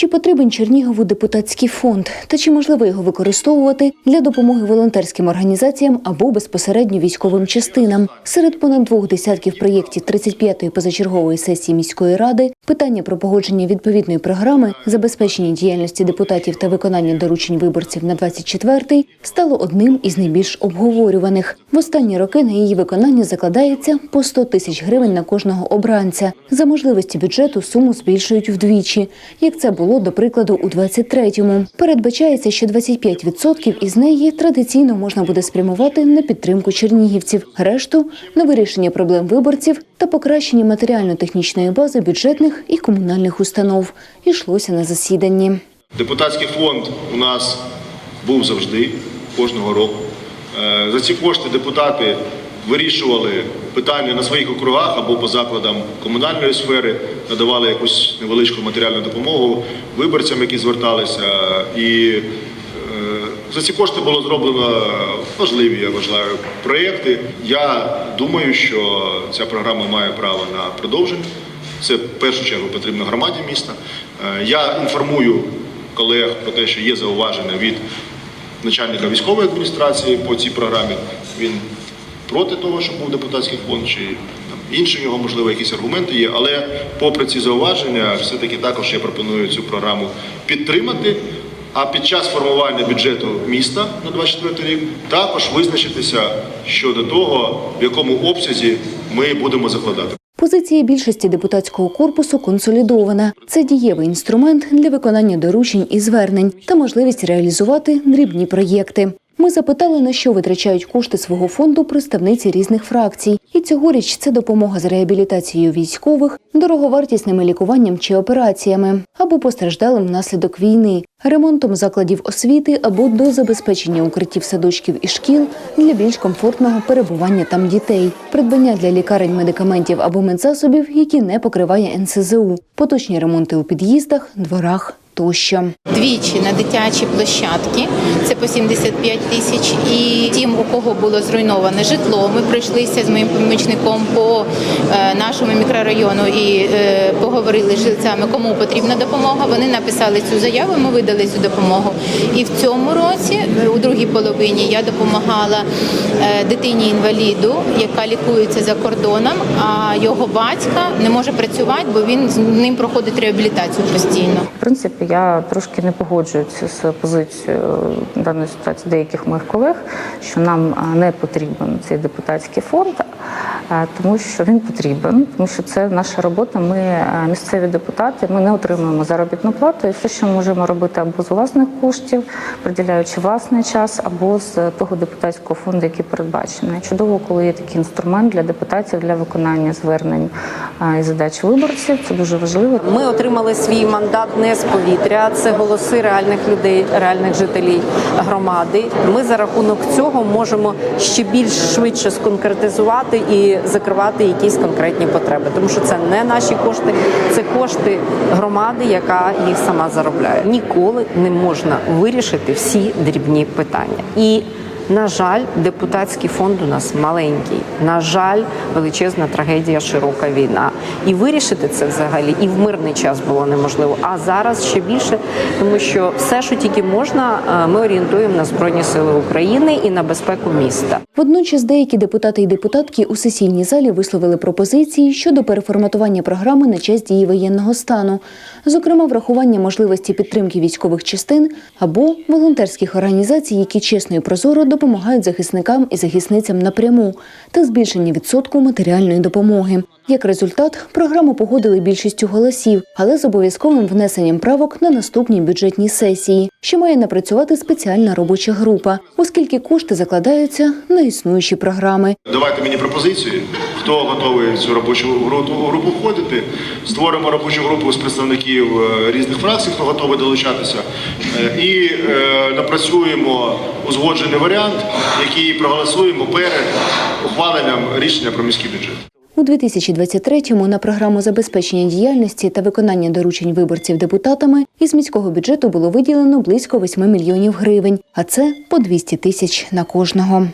Чи потрібен Чернігову депутатський фонд та чи можливо його використовувати для допомоги волонтерським організаціям або безпосередньо військовим частинам? Серед понад двох десятків проєктів 35-ї позачергової сесії міської ради питання про погодження відповідної програми, забезпечення діяльності депутатів та виконання доручень виборців на 24-й стало одним із найбільш обговорюваних. В останні роки на її виконання закладається по 100 тисяч гривень на кожного обранця. За можливості бюджету суму збільшують вдвічі, як це було до прикладу у 23-му. Передбачається, що 25% із неї традиційно можна буде спрямувати на підтримку чернігівців, решту на вирішення проблем виборців та покращення матеріально-технічної бази бюджетних і комунальних установ. Ішлося на засіданні. Депутатський фонд у нас був завжди кожного року. Е, За ці кошти депутати вирішували питання на своїх округах або по закладам комунальної сфери, надавали якусь невеличку матеріальну допомогу виборцям, які зверталися. І е, за ці кошти було зроблено важливі, я вважаю, проєкти. Я думаю, що ця програма має право на продовження. Це в першу чергу потрібно громаді міста. Е, Я інформую колег про те, що є зауваження від начальника військової адміністрації по цій програмі. Він проти того, щоб був депутатський фонд, чи там, інші в нього, можливо, якісь аргументи є. Але попри ці зауваження, все-таки також я пропоную цю програму підтримати. А під час формування бюджету міста на 24 рік також визначитися щодо того, в якому обсязі ми будемо закладати. Позиція більшості депутатського корпусу консолідована. Це дієвий інструмент для виконання доручень і звернень та можливість реалізувати дрібні проєкти. Ми запитали, на що витрачають кошти свого фонду представниці різних фракцій. І цьогоріч це допомога з реабілітацією військових, дороговартісними лікуванням чи операціями або постраждалим внаслідок війни, ремонтом закладів освіти або до забезпечення укриттів садочків і шкіл для більш комфортного перебування там дітей, придбання для лікарень медикаментів або медзасобів, які не покриває НСЗУ, поточні ремонти у під'їздах, дворах тощо. двічі на дитячі площадки. Це по 75 тисяч. І тим, у кого було зруйноване житло, ми пройшлися з моїм помічником по е, нашому мікрорайону і е, поговорили з жильцями, кому потрібна допомога. Вони написали цю заяву. Ми видали цю допомогу. І в цьому році, у другій половині, я допомагала е, дитині інваліду, яка лікується за кордоном. А його батька не може працювати, бо він з ним проходить реабілітацію постійно. В принципі, я трошки не погоджуюся з позицією даної ситуації деяких моїх колег, що нам не потрібен цей депутатський фонд, тому що він потрібен, тому що це наша робота. Ми місцеві депутати, ми не отримуємо заробітну плату, і все, що ми можемо робити або з власних коштів, приділяючи власний час, або з того депутатського фонду, який передбачений. Чудово, коли є такий інструмент для депутатів для виконання звернень і задач виборців. Це дуже важливо. Ми отримали свій мандат не з повітря. Це голоси реальних людей, реальних жителів громади. Ми за рахунок цього можемо ще більш швидше сконкретизувати і закривати якісь конкретні потреби, тому що це не наші кошти, це кошти громади, яка їх сама заробляє. Ніколи не можна вирішити всі дрібні питання і. На жаль, депутатський фонд у нас маленький. На жаль, величезна трагедія, широка війна. І вирішити це взагалі і в мирний час було неможливо. А зараз ще більше, тому що все, що тільки можна, е, ми орієнтуємо на збройні сили України і на безпеку міста. Водночас деякі депутати і депутатки у сесійній залі висловили пропозиції щодо переформатування програми на час дії воєнного стану, зокрема врахування можливості підтримки військових частин або волонтерських організацій, які чесно і прозоро допомагають захисникам і захисницям напряму, та збільшення відсотку матеріальної допомоги. Як результат, програму погодили більшістю голосів, але з обов'язковим внесенням правок на наступній бюджетній сесії, що має напрацювати спеціальна робоча група, оскільки кошти закладаються на існуючі програми. Давайте мені пропозиції, хто готовий в цю робочу групу, входити. Створимо робочу групу з представників е, різних фракцій, хто готовий долучатися, Е, і е, напрацюємо узгоджений варіант, який проголосуємо перед ухваленням рішення про міський бюджет. У 2023-му на програму забезпечення діяльності та виконання доручень виборців депутатами із міського бюджету було виділено близько 8 мільйонів гривень, а це по 200 тисяч на кожного.